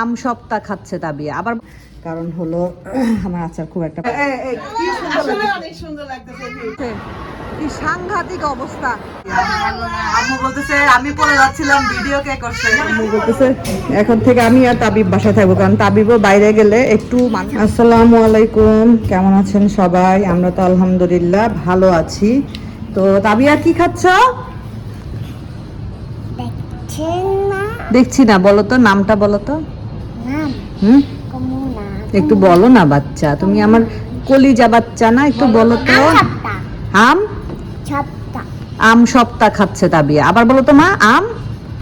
আম সপ্তা খাচ্ছে তাবিয়া আবার কারণ হলো আমার আচার খুব একটা আসলে অনেক সুন্দর লাগতেছে কি সাংঘাতিক অবস্থা। আম্মু বলতেছে আমি পরে যাচ্ছিলাম ভিডিও কে করছে। আম্মু বলতেছে, এখন থেকে আমি আর তাবিব বাসায় থাকব কারণ তাবিবও বাইরে গেলে একটু আসসালামু আলাইকুম কেমন আছেন সবাই? আমরা তো আলহামদুলিল্লাহ ভালো আছি। তো তাবিয়া কি খাচ্ছ? না? দেখছি না বলো তো নামটা বলো তো। হুম? একটু বলো না বাচ্চা তুমি আমার কলিজা বাচ্চা না একটু বলো তো। সপ্তাহ আম? সপ্তাহ আম সপ্তা খাচ্ছে তাবিয়া। আবার বলো তো মা আম?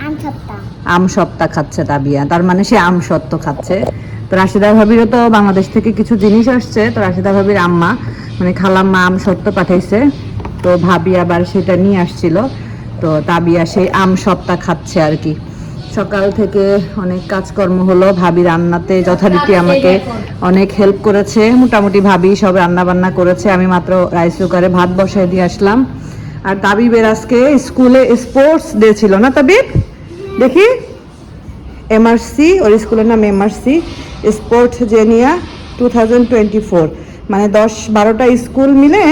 আম সপ্তাহ আম সপ্তা খাচ্ছে তাবিয়া তার মানে সে আম সত্য খাচ্ছে। তো রাশিদা ভাবিরও তো বাংলাদেশ থেকে কিছু জিনিস আসছে তো রাশিদা ভাবির আম্মা মানে খালাম্মা আম সত্য পাঠাইছে। তো ভাবি আবার সেটা নিয়ে আসছিল তো তাবিয়া সেই আম সপ্তা খাচ্ছে আর কি। সকাল থেকে অনেক কাজকর্ম হলো। ভাবি রান্নাতে যথারীতি আমাকে অনেক হেল্প করেছে। মোটামুটি ভাবি সব রান্না বান্না করেছে। আমি মাত্র রাইস কুকারে ভাত বসাই দিয়ে আসলাম। আর তাবিবের আজকে স্কুলে স্পোর্টস ডে ছিল না তাবিব? দেখি। এমআরসি ওর স্কুলের নাম এমআরসি স্পোর্টস জেনিয়া টু থাউজেন্ড টোয়েন্টি ফোর মানে দশ বারোটা স্কুল মিলে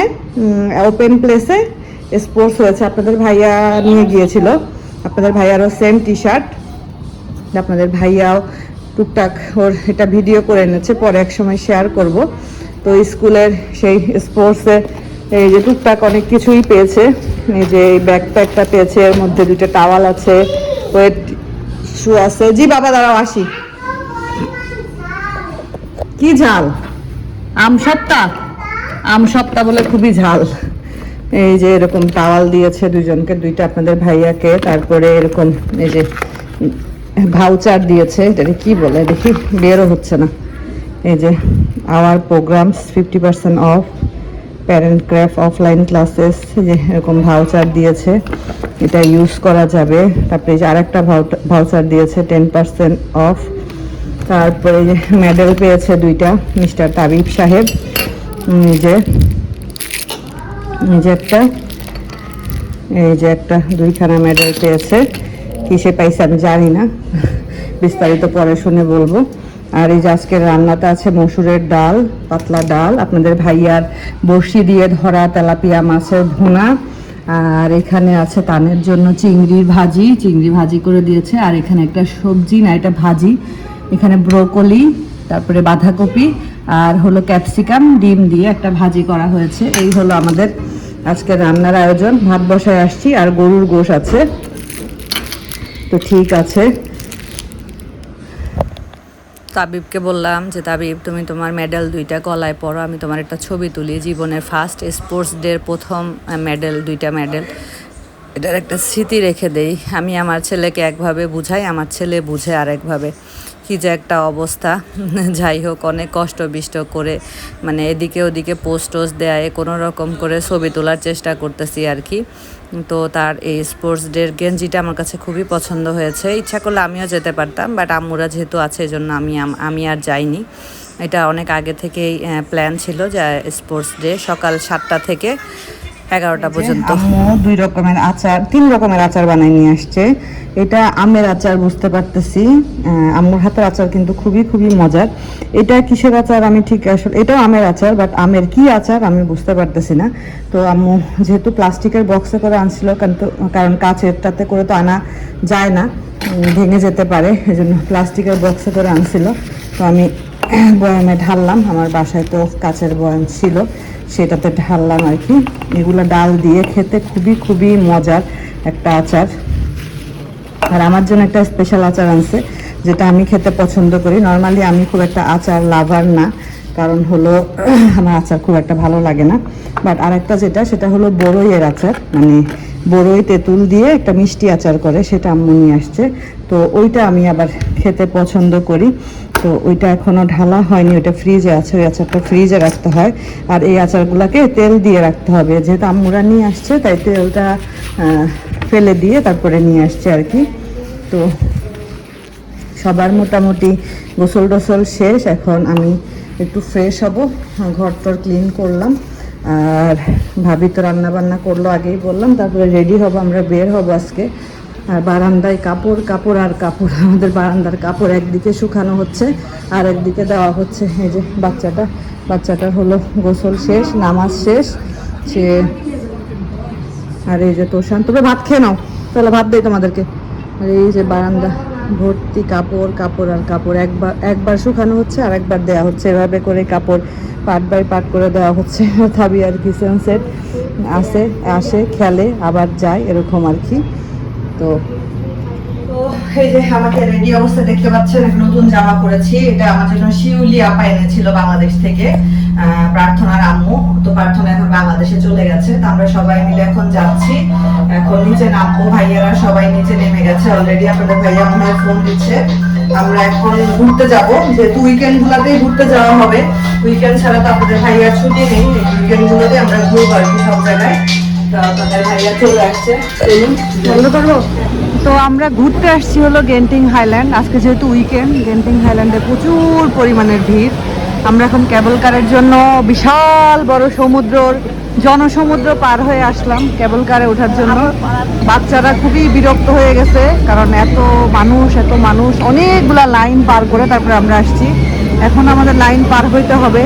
ওপেন প্লেসে স্পোর্টস হয়েছে। আপনাদের ভাইয়া নিয়ে গিয়েছিল। আপনাদের ভাইয়ারও সেম টি শার্ট আপনাদের ভাইয়াও টুকটাক ওর এটা ভিডিও করে এনেছে, পরে এক সময় শেয়ার করব। তো স্কুলের সেই স্পোর্টসে এই যে টুকটাক অনেক কিছুই পেয়েছে। এই যে এই ব্যাকপ্যাকটা পেয়েছে, এর মধ্যে দুটো টাওয়াল আছে ওয়েট শু আছে। জি বাবা, দাঁড়াও, আসি। কি ঝাল? আম সপ্তা আম বলে খুবই ঝাল। এই যে এরকম টাওয়াল দিয়েছে দুজনকে, দুইটা আপনাদের ভাইয়াকে, তারপরে এরকম এই যে ভাউচার দিয়েছে এটা কি বলে? দেখি, বেরও হচ্ছে না। এই যে our programs fifty percent off parent craft offline classes যে, এরকম ভাউচার দিয়েছে। এটা ইউজ করা যাবে। তারপরে যে আরেকটা ভাউচার দিয়েছে টেন পার্সেন্ট অফ তারপরে যে মেডেল পেয়েছে দুইটা মিস্টার তাবিব সাহেব। নিজে নিজে একটা, এই যে একটা, দুইখানা মেডেল পেয়েছে। কিসে পাইছে আমি জানি না। বিস্তারিত পরে শুনে বলব। আর এই যে আজকের রান্নাতে আছে মসুরের ডাল, পাতলা ডাল। আপনাদের ভাইয়ার বড়শি দিয়ে ধরা তেলাপিয়া মাছের ভুনা। আর এখানে আছে তানের জন্য চিংড়ির ভাজি। চিংড়ি ভাজি করে দিয়েছে। আর এখানে একটা সবজি না, এটা ভাজি। এখানে ব্রোকলি, তারপরে বাঁধাকপি, আর হলো ক্যাপসিকাম, ডিম দিয়ে একটা ভাজি করা হয়েছে। এই হলো আমাদের আজকে রান্নার আয়োজন। ভাত বসায় আসছি, আর গরুর গোশ আছে। তো ঠিক আছে। তাবিবকে বললাম যে, তাবিব, তুমি তোমার মেডেল দুইটা গলায় পড়ো আমি তোমার একটা ছবি তুলি। জীবনের ফার্স্ট স্পোর্টস ডের প্রথম মেডেল দুইটা মেডেল এটার একটা স্মৃতি রেখে দেই। আমি আমার ছেলেকে একভাবে বুঝাই, আমার ছেলে বুঝে আরেকভাবে। কি যে একটা অবস্থা। যাই হোক, অনেক কষ্ট বিষ্ট করে মানে এদিকে ওদিকে পোস্ট টোস্ট দেয় কোনো রকম করে ছবি তোলার চেষ্টা করতেছি আর কি। তো তার এই স্পোর্টস ডের গেঞ্জিটা আমার কাছে খুবই পছন্দ হয়েছে। ইচ্ছা করলে আমিও যেতে পারতাম বাট আম্মুরা যেহেতু আছে এই জন্য আমি আমি আর যাইনি। এটা অনেক আগে থেকেই প্ল্যান ছিল যে স্পোর্টস ডে সকাল সাতটা থেকে এগারোটা পর্যন্ত। দুই রকমের আচার তিন রকমের আচার বানাই নিয়ে আসছে। এটা আমের আচার বুঝতে পারতেছি। আম্মুর হাতের আচার কিন্তু খুবই খুবই মজার। এটা কিসের আচার আমি ঠিক আসলে এটাও আমের আচার বাট আমের কি আচার আমি বুঝতে পারতেছি না। তো আম্মু যেহেতু প্লাস্টিকের বক্সে করে আনছিল কিন্তু কারণ কাচেরটাতে করে তো আনা যায় না ভেঙে যেতে পারে এই জন্য প্লাস্টিকের বক্সে করে আনছিল। তো আমি বয়ামে ঢাললাম, আমার বাসায় তো কাচের বয়াম ছিল, সেটাতে ঢাললাম আর কি। এগুলো ডাল দিয়ে খেতে খুবই খুবই মজার একটা আচার। আর আমার জন্য একটা স্পেশাল আচার আনছে, যেটা আমি খেতে পছন্দ করি। নর্মালি আমি খুব একটা আচার লাভার না, কারণ হলো আমার আচার খুব একটা ভালো লাগে না। বাট আরেকটা যেটা, সেটা হলো বড়ইয়ের আচার মানে বড়ই তেঁতুল দিয়ে একটা মিষ্টি আচার করে, সেটা আম্মু নিয়ে আসছে। তো ওইটা আমি আবার খেতে পছন্দ করি। তো ওইটা এখনও ঢালা হয়নি, ওইটা ফ্রিজে আছে, ওই আচারটা ফ্রিজে রাখতে হয়। আর এই আচারগুলোকে তেল দিয়ে রাখতে হবে। যেহেতু আম্মুরা নিয়ে আসছে, তাই তেলটা ফেলে দিয়ে তারপরে নিয়ে আসছে আর কি। তো সবার মোটামুটি গোসল টোসল শেষ। এখন আমি একটু ফ্রেশ হব। ঘর টর ক্লিন করলাম। আর ভাবি তো রান্না বান্না করল আগেই বললাম, তারপরে রেডি হব, আমরা বের হব আজকে। আর বারান্দায় কাপড় কাপড় আর কাপড়, আমাদের বারান্দার কাপড় একদিকে শুকানো হচ্ছে আর একদিকে দেওয়া হচ্ছে। এই যে বাচ্চাটা বাচ্চাটার হলো গোসল শেষ, নামাজ শেষ। সে আর এই যে তোষান তবে ভাত খেয়ে নাও, তাহলে ভাত দেই তোমাদেরকে। আর এই যে বারান্দা ভর্তি কাপড় কাপড় আর কাপড় একবার একবার শুকানো হচ্ছে আর একবার দেওয়া হচ্ছে। এভাবে করে কাপড় পার্ট বাই পার্ট করে দেওয়া হচ্ছে। থাবি আর কিচেন সেট। আসে আসে, খেলে, আবার যায়, এরকম আর কি। তো এই যে আমাকে রেডি অবস্থা দেখতে পাচ্ছেন নতুন জামা পরেছি। এটা আমার জন্য শিউলি আপা এনেছিল বাংলাদেশ থেকে। প্রার্থনার আম্মু। তো প্রার্থনা এখন বাংলাদেশে চলে গেছে। তো আমরা সবাই মিলে এখন যাচ্ছি। এখন নিচে নামবো। ভাইয়ারা সবাই নিচে নেমে গেছে অলরেডি আপনাদের ভাইয়া মনে ফোন দিচ্ছে। আমরা এখন ঘুরতে যাব। যেহেতু উইকেন্ড গুলাতেই ঘুরতে যাওয়া হবে। উইকেন্ড ছাড়া তো আপনাদের ভাইয়ার ছুটি নেই। উইকেন্ড গুলোতে আমরা ঘুরবো আর কি সব জায়গায়। ভাইয়া তো আমরা ঘুরতে আসছি হলো গেন্টিং হাইল্যান্ড আজকে যেহেতু উইকেন্ড গেন্টিং হাইল্যান্ডে প্রচুর পরিমাণের ভিড়। আমরা এখন কেবল কারের জন্য বিশাল বড় সমুদ্রর জনসমুদ্র পার হয়ে আসলাম কেবল কারে ওঠার জন্য। বাচ্চারা খুবই বিরক্ত হয়ে গেছে কারণ এত মানুষ এত মানুষ অনেকগুলা লাইন পার করে তারপরে আমরা আসছি। এখন আমাদের লাইন পার হইতে হবে।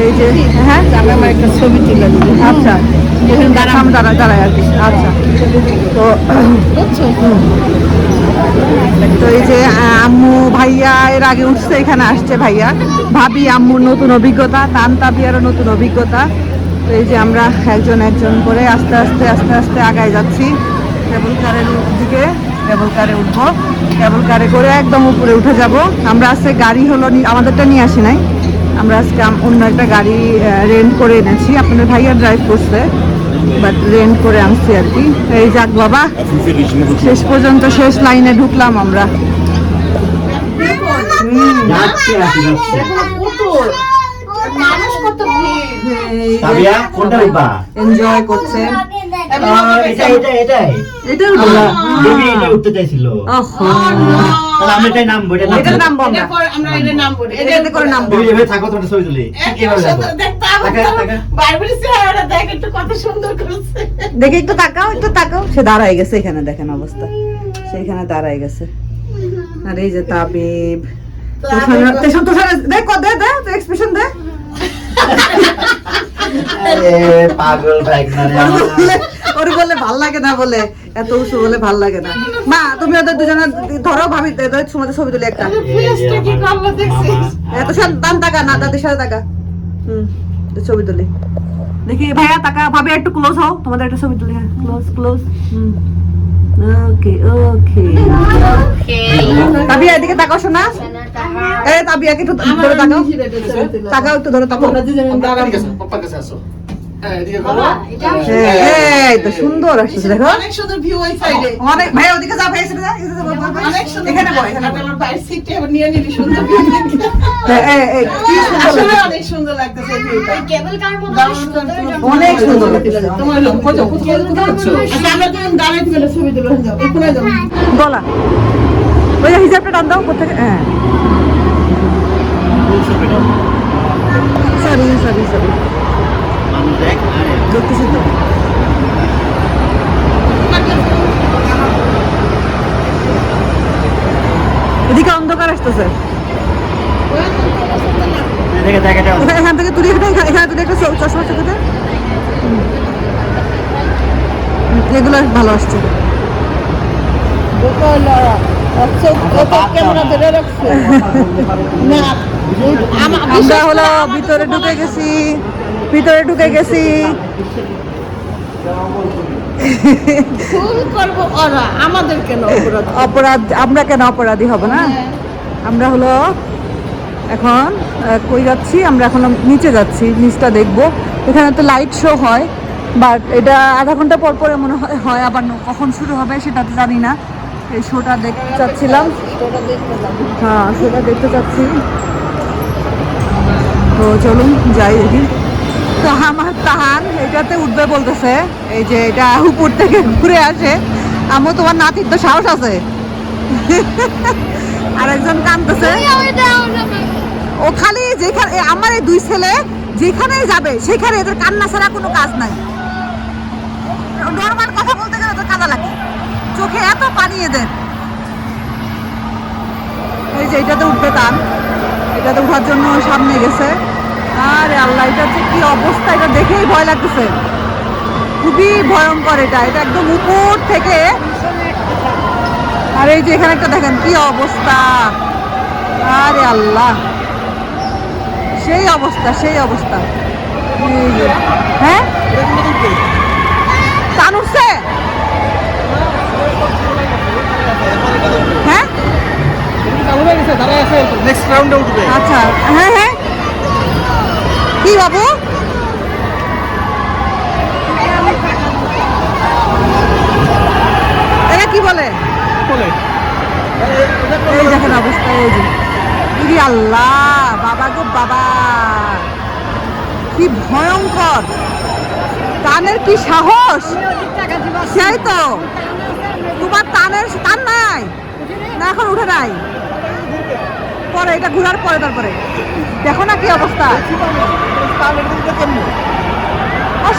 এই যে হ্যাঁ? আমার একটা ছবি তুলে আচ্ছা। দাঁড়াম দাঁড়া। দাঁড়ায় আর কি। আচ্ছা। তো এই যে আম্মু ভাইয়া এর আগে উঠছে, এখানে আসছে ভাইয়া। ভাবি, আম্মুর নতুন অভিজ্ঞতা, তান তাবিয়ারও নতুন অভিজ্ঞতা। তো এই যে আমরা একজন একজন করে আস্তে আস্তে আস্তে আস্তে আগায় যাচ্ছি। কেবল কারের দিকে, কেবল কারে উঠবো। কেবল কারে করে একদম উপরে উঠে যাব। আমরা আজকে গাড়ি হলো আমাদেরটা নিয়ে আসি নাই। আমরা আজকে অন্য একটা গাড়ি রেন্ট করে এনেছি। আপনাদের ভাইয়া ড্রাইভ করছে। বাট রেন্ট করে আনছি আর কি। এই যাক বাবা শেষ পর্যন্ত শেষ লাইনে ঢুকলাম আমরা। এনজয় করছে। এটা এটা এটাই। এটা এটা উঠতে চাইছিল। তাহলে এটাই আমরা করে এভাবে থাকো তোমার ছবি তুলি। দেখে একটু তাকাও একটু তাকাও। সে দাঁড়ায় গেছে এখানে দেখেন অবস্থা। সে এখানে দাঁড়ায় গেছে। আর এই যে তাবিব। তোষানের- দে দে দে এক্সপ্রেশন পাগল ওর বলে ভালো লাগে না বলে। এত উঁচু বলে ভালো লাগে না। মা তুমি ওদের দুজনে ধরো ভাবি তোমাদের ছবি তুলি একটা। এত দাম টাকা না দাদির সাথে টাকা। হুম ছবি তুলি। দেখি ভাইয়া টাকা ভাবি একটু ক্লোজ হও। তোমাদের একটা ছবি তুলি হ্যাঁ ক্লোজ ক্লোজ হুম। Okay okay. তাবিয়া এদিকে তাকাও শোনা এ তাবিয়াকে একটু ধরে তাকাও। তাকাও একটু ধরে তাকাও। তো সুন্দর আসছে দেখো। অনেক সুন্দর ভিউ ওই সাইডে অনেক ভাই ওদিকে যাও ভাই এদিকে যাও, এদিকে যাও, বল, বল, বল। অনেক সুন্দর এখানে বল এখানে আমার বাইর সিটে আবার নিয়ে নিলি সুন্দর ভিউ হ্যাঁ, এই, কি সুন্দর অনেক সুন্দর লাগতেছে ভিউটা কেবল কার অনেক সুন্দর লাগছে তোমার লোক কত কোথায় কোথায় আচ্ছা আমরা তো দাঁড়াইতে গেলে ছবি তুলে যাও এই কোনায় যাও গলা ওই হিজাবটা টান দাও কোথেকে? হ্যাঁ। সরি সরি সরি দেখতেছি তো? এদিকে অন্ধকার আসতেছে। এখানে থেকে তুলি এখানে তুলি একটা চশমা চোখে এগুলো ভালো আসছে। ক্যামেরা ধরে রাখছে। না। আমরা হলো ভিতরে ঢুকে গেছি। ভিতরে ঢুকে গেছি। আমাদের কেন অপরাধ? অপরাধ আমরা কেন অপরাধী হব না? আমরা হলো এখন কই যাচ্ছি? আমরা এখন নিচে যাচ্ছি নিচটা দেখব। এখানে তো লাইট শো হয় বাট এটা আধা ঘণ্টা পর পরে মনে হয় হয় আবার কখন শুরু হবে সেটা তো জানি না। এই শোটা দেখতে চাচ্ছিলাম। হ্যাঁ শোটা দেখতে চাচ্ছি। তো চলুন যাই দেখি। তো আমার তাহান এটাতে উঠবে বলতেছে। এই যে এটা উপর থেকে ঘুরে আসে। আমও তোমার নাতির তো সাহস আছে। আরেকজন কান্দতেছে ও খালি যেখানে আমার এই দুই ছেলে যেখানেই যাবে সেখানে এদের কান্না ছাড়া কোনো কাজ নাই। নর্মাল কথা বলতে গেলে তো কাদা লাগে। চোখে এত পানি এদের। এই যে এটাতে উঠবে টান এটাতে উঠার জন্য সামনে গেছে। আরে আল্লাহ, এটা যে কি অবস্থা, এটা দেখেই ভয় লাগতেছে। খুবই ভয়ঙ্কর এটা এটা একদম উপর থেকে। আর এই যে এখানে একটা দেখেন, কি অবস্থা। আরে আল্লাহ, সেই অবস্থা সেই অবস্থা। হ্যাঁ? টান উঠছে হ্যাঁ? আচ্ছা হ্যাঁ হ্যাঁ। কি বাবু? এরা কি বলে? বলে। এই দেখেন অবস্থা এই যে। আল্লাহ বাবা গো বাবা। কি ভয়ঙ্কর। টানের কি সাহস? সেই তো। তোমার টানের টান নাই। না এখন উঠে নাই। পরে এটা ঘোরার পরে তারপরে। দেখো না কি অবস্থা।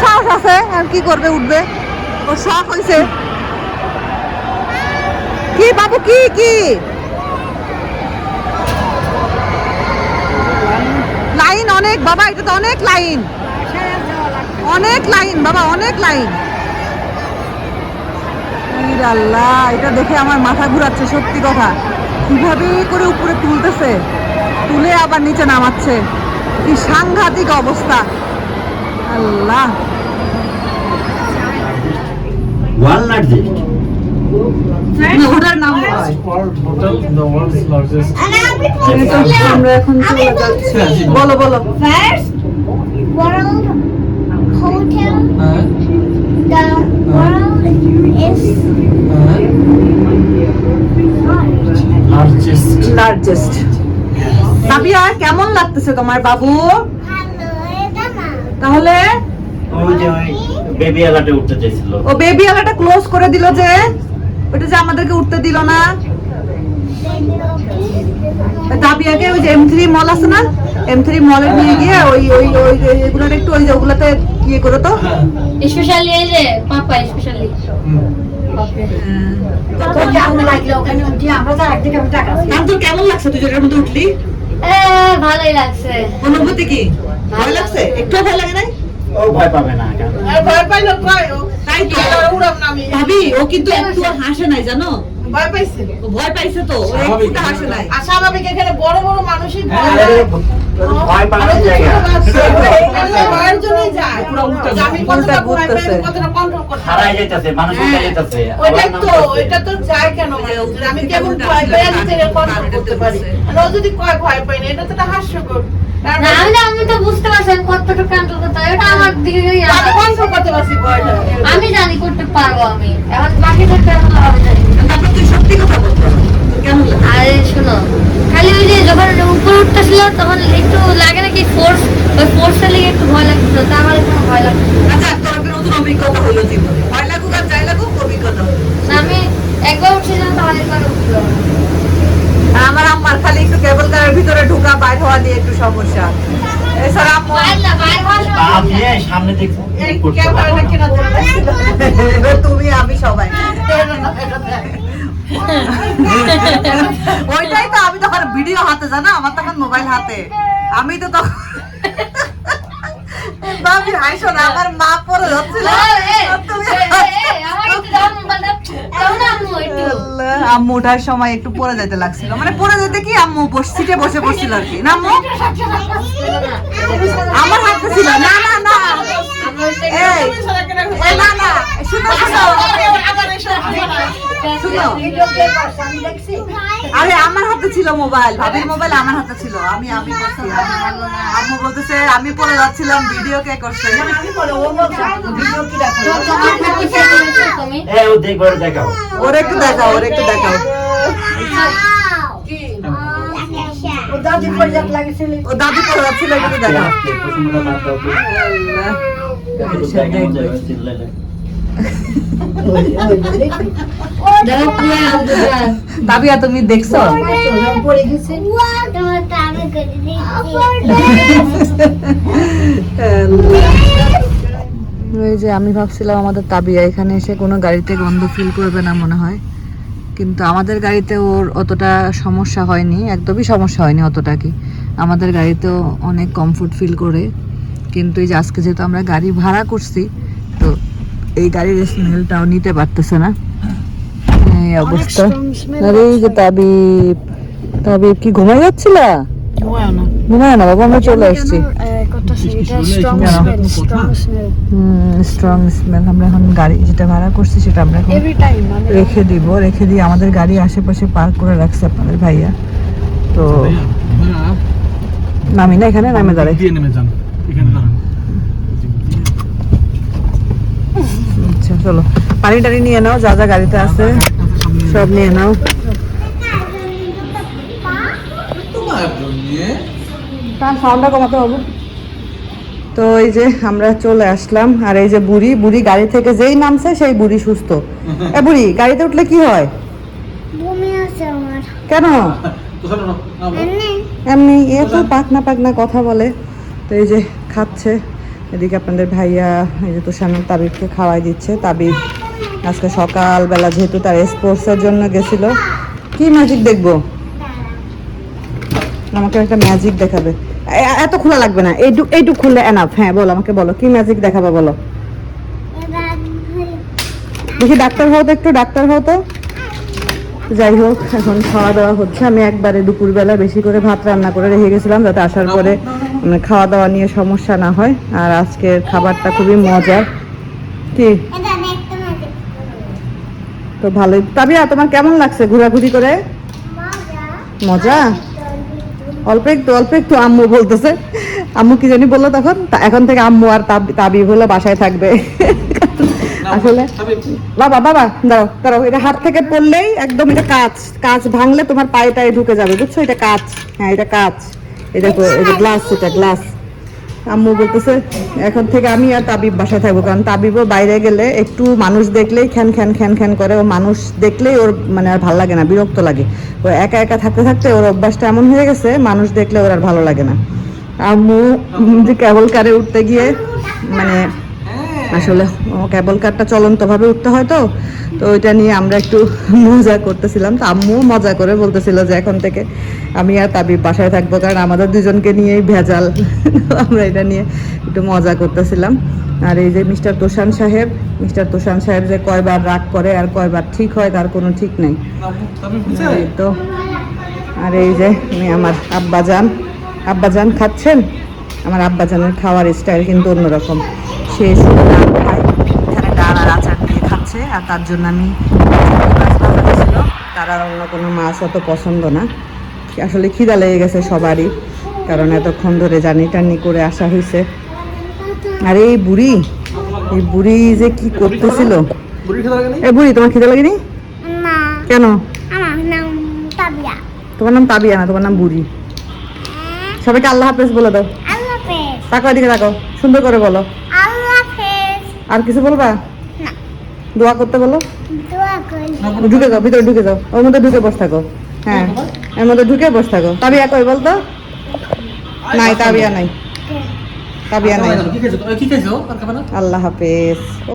সাহস আছে, আর কি করবে, উঠবে? শখ হয়েছে কি বাবু, কি কি? লাইন অনেক, বাবা, এটা তো অনেক লাইন। অনেক লাইন, বাবা, অনেক লাইন। আল্লাহ এটা দেখে আমার মাথা ঘুরাচ্ছে, সত্যি কথা। কীভাবে করে উপরে তুলতেছে? তুলে আবার নিচে নামাচ্ছে। কি সাংঘাতিক অবস্থা। আল্লাহ। ওয়ালনাট জিস্ট ওটার নাম হোটেল দ্য ওয়ার্ল্ডস লার্জেস্ট আমরা এখন চলে যাচ্ছি। বলো বলো. The world is তাবিয়া কেমন লাগতেছে তোমার বাবু। তাহলে বেবি উঠতে চাইছিল। ও বেবি আলাটা ক্লোজ করে দিল যে ওটা যে আমাদেরকে উঠতে দিল না। ওই যে এম থ্রি মল আছে না এম থ্রি মলে নিয়ে গিয়ে ওই ওই ওই এগুলোর একটু ওই যে ওগুলাতে ইয়ে করো তো। স্পেশালি এই যে পাপা স্পেশালি কেমন লাগছে তুই যেটার মধ্যে উঠলি? ভালোই লাগছে। অনুভূতি কি? লাগছে? একটু লাগে নাই? ও ভয় পাবে না ভয় পাইলো কয় ও? তাই তো উড়াম না আমি ভাবি ও কিন্তু একটু হাসে নাই জানো? ভয় পাইছে? ভয় পাইছে তো ও স্বাভাবিক। নাই। আর স্বাভাবিক এখানে বড় বড় মানুষই ভয় পাওয়ার জায়গা। ভয়ের জন্যই যায়। আমি কতটা ভয় পাই কতটা কন্ট্রোল করতে হারাই যাইতেছে মানুষ উঠে যাইতেছে ওইটাই তো এটা তো যায় কেন মানুষ? আমি কেমন ভয় পাই আমি নিজেকে কন্ট্রোল করতে পারি? আর ও যদি কয় ভয় পাই না এটা তো একটা হাস্যকর। না আমি আমি তো বুঝতে পারছি আমি কতটুকু কন্ট্রোল করতে হয় ওটা আমার দিকে কন্ট্রোল করতে পারছি ভয়টা। আমি জানি করতে পারব আমি। এখন বাকি কেমন হবে জানি। সত্যি কথা বলতে তোর কেমন লাগে শোনো খালি ওই যে যখন উপরে উঠতেছিল তখন একটু লাগে নাকি ফোর্স ওই ফোর্সের লিগে একটু ভয় লাগছিল তা আমার কোনো ভয় লাগছিল আচ্ছা তোর নতুন অভিজ্ঞতা হলো জীবনে? ভয় লাগুক আর যাই লাগুক অভিজ্ঞতা হলো। আমি একবার উঠছিলাম তাহলে একবার উঠল। আমার আম্মার খালি একটু কেবল কারের ভিতরে ঢোকা বাইর হওয়া নিয়ে একটু সমস্যা। এছাড়া দিয়ে সামনে ধরতেছিল তুমি আমি সবাই। ওইটাই তো আমি তখন ভিডিও হাতে জানা? আমার তখন মোবাইল হাতে। আমি তো তখন না আমার মা পরে যাচ্ছিল আম্মু ওঠার সময় একটু পরে যেতে লাগছিল। মানে পরে যেতে কি আম্মু বস সিটে বসে পড়ছিল আর কি। না আম্মু? আমার হাতে ছিল। না না না। আরে আমার হাতে ছিল মোবাইল ভাবির মোবাইল আমার হাতে ছিল। আমি আমি করছি আমি- আম্মু বলতেছে আমি পরে যাচ্ছিলাম ভিডিও কে করছে। দেখো ওর একটু দেখাও ওরে একটু দেখাও। ও দাদি পরে যাচ্ছিল একটু দেখাও। তাবিয়া তুমি দেখছ। এই যে আমি ভাবছিলাম আমাদের তাবিয়া এখানে এসে কোনো গাড়িতে গন্ধ ফিল করবে না মনে হয়। কিন্তু আমাদের গাড়িতে ওর অতটা সমস্যা হয়নি একদমই সমস্যা হয়নি অতটা কি। আমাদের গাড়িতেও অনেক কমফোর্ট ফিল করে। কিন্তু এই যে আজকে যেহেতু আমরা গাড়ি ভাড়া করছি তো এই গাড়ির স্মেলটাও নিতে পারতেছে না। এই অবস্থা। আরে এই যে তাবিব তাবিব কি ঘুমাই যাচ্ছিলা? ঘুমায় না। বাবা আমরা চলে আসছি। স্ট্রং স্মেল আমরা এখন গাড়ি যেটা ভাড়া করছি সেটা আমরা এখন রেখে দিব রেখে দিয়ে আমাদের গাড়ি আশেপাশে পার্ক করে রাখছে আপনাদের ভাইয়া। তো নামি না এখানে নামে দাঁড়াই দিয়ে নেমে যান এখানে দাঁড়ান আচ্ছা চলো। পানি টানি নিয়ে নাও যা যা গাড়িতে আছে সব নিয়ে নাও। তার সাউন্ডটা কমাতে হবে। তো এই যে আমরা চলে আসলাম আর এই যে বুড়ি বুড়ি গাড়ি থেকে যেই নামছে সেই বুড়ি সুস্থ। এ বুড়ি গাড়িতে উঠলে কি হয়? কেন? এমনি। এমনি এ তো পাকনা পাকনা কথা বলে। তো এই যে খাচ্ছে। এদিকে আপনাদের ভাইয়া, এই যে তোষানো তাবিবকে খাওয়াই দিচ্ছে। তাবির আজকে সকালবেলা যেহেতু তার স্পোর্টসের জন্য গেছিল। কি ম্যাজিক দেখব? আমাকে একটা ম্যাজিক দেখাবে। এত খোলা লাগবে না। এইটুক এইটুক খুললে এনাফ হ্যাঁ বলো, আমাকে বলো। কি ম্যাজিক দেখাবে, বলো? দেখি ডাক্তার হও তো একটু, ডাক্তার হও তো। যাই হোক, এখন খাওয়া দাওয়া হচ্ছে। আমি একবারে দুপুরবেলা বেশি করে ভাত রান্না করে রেখে গেছিলাম, যাতে আসার পরে মানে খাওয়া দাওয়া নিয়ে সমস্যা না হয়। আর আজকের খাবারটা খুবই মজার। কি? তো ভালোই। তাবিয়া তোমার কেমন লাগছে ঘোরাঘুরি করে? মজা? অল্প একটু অল্প একটু আম্মু বলতেছে। আম্মু কি জানি বলল তখন? এখন থেকে আম্মু আর তাবি হলো বাসায় থাকবে। আসলে বাবা বাবা দাঁড়াও দাঁড়াও এটা হাত থেকে পড়লেই একদম এটা কাঁচ। কাঁচ ভাঙলে তোমার পায়ে টায়ে ঢুকে যাবে বুঝছ? এটা কাঁচ। হ্যাঁ এটা কাঁচ। এটা তো এটা গ্লাস এটা গ্লাস আম্মু বলতেছে, এখন থেকে আমি আর তাবিব বাসায় থাকব, কারণ তাবিবও বাইরে গেলে একটু মানুষ দেখলেই খ্যান খ্যান খ্যান খ্যান করে। ও মানুষ দেখলেই ওর মানে আর ভালো লাগে না, বিরক্ত লাগে। ও একা একা থাকতে থাকতে ওর অভ্যাসটা এমন হয়ে গেছে, মানুষ দেখলে ওর আর ভালো লাগে না। আম্মু যে কেবল কারে উঠতে গিয়ে মানে আসলে কেবল কারটা চলন্তভাবে উঠতে হয় তো তো ওইটা নিয়ে আমরা একটু মজা করতেছিলাম। তো আম্মু মজা করে বলতেছিল যে এখন থেকে আমি আর তাবিব বাসায় থাকব কারণ আমাদের দুজনকে নিয়েই ভেজাল। আমরা এটা নিয়ে একটু মজা করতেছিলাম। আর এই যে মিস্টার তোষান সাহেব মিস্টার তোষান সাহেব যে কয়বার রাগ করে আর কয়বার ঠিক হয় তার কোনো ঠিক নেই। তো। আর এই যে আমি আমার আব্বাজান। আব্বাজান খাচ্ছেন? আমার আব্বাজানের খাওয়ার স্টাইল কিন্তু অন্যরকম। সে শুধু ডাল খায় এখানে ডাল আর আচার খাচ্ছে আর তার জন্য আমি তার আর অন্য কোনো মাছ অত পছন্দ না। আসলে খিদা লেগে গেছে সবারই কারণ এতক্ষণ ধরে জানি টানি করে আসা হয়েছে। আর এই বুড়ি এই বুড়ি যে কি করতেছিল? বুড়ি এ বুড়ি তোমার খিদা লাগেনি? কেন? আমার নাম তাবিয়া। তোমার নাম তাবিয়া না তোমার নাম বুড়ি। সবাইকে আল্লাহ হাফেজ বলে দাও। তাকাও এদিকে তাকাও সুন্দর করে বলো। আর কিছু বলবা। দোয়া করতে বলো। ঢুকে যাও ভিতরে ঢুকে যাও। ওর মধ্যে ঢুকে বসে থাকো। হ্যাঁ এর মধ্যে ঢুকে বসে থাকো। তাবিয়া কই বলতো? নাই তাবিয়া নাই। তাবিয়া নাই। আল্লাহ হাফেজ।